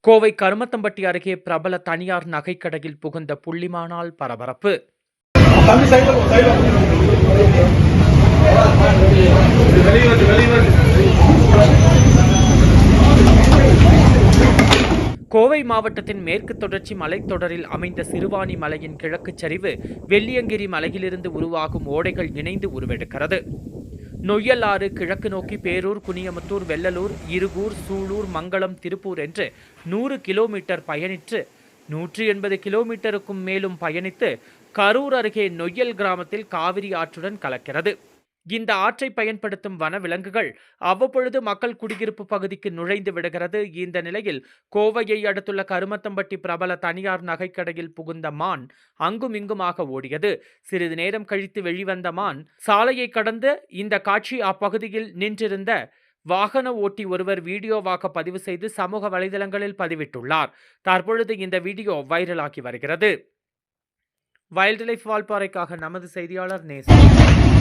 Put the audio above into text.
கோவை கருமத்தம்பட்டி அருகே பிரபல தனியார் நகைக்கடையில் புகுந்த புள்ளிமானால் பரபரப்பு. கோவை மாவட்டத்தின் மேற்கு தொடர்ச்சி மலைத்தொடரில் அமைந்த சிறுவாணி மலையின் கிழக்குச் சரிவு வெள்ளியங்கிரி மலையிலிருந்து உருவாகும் ஓடைகள் இணைந்து உருவெடுக்கிறது. நொய்யல் ஆறு கிழக்கு நோக்கி பேரூர் குனியமுத்தூர் வெள்ளலூர் இருகூர் சூலூர் மங்களம் திருப்பூர் என்று நூறு கிலோமீட்டர் பயணித்து நூற்றி எண்பது கிலோமீட்டருக்கும் மேலும் பயணித்து கரூர் அருகே நொய்யல் கிராமத்தில் காவிரி ஆற்றுடன் கலக்கிறது. இந்த ஆற்றை பயன்படுத்தும் வனவிலங்குகள் அவ்வப்பொழுது மக்கள் குடியிருப்பு பகுதிக்கு நுழைந்து விடுகிறது. இந்த நிலையில் கோவையை அடுத்துள்ள கருமத்தம்பட்டி பிரபல தனியார் நகைக்கடையில் புகுந்த மான் அங்கும் இங்குமாக ஓடியது. சிறிது நேரம் கழித்து வெளிவந்த மான் சாலையை கடந்து இந்த காட்சி அப்பகுதியில் நின்றிருந்த வாகன ஓட்டி ஒருவர் வீடியோவாக பதிவு செய்து சமூக வலைதளங்களில் பதிவிட்டுள்ளார். தற்பொழுது இந்த வீடியோ வைரலாகி வருகிறது. வைல்ட் லைஃப் வால்பாறைக்காக நமது செய்தியாளர் நேசன்.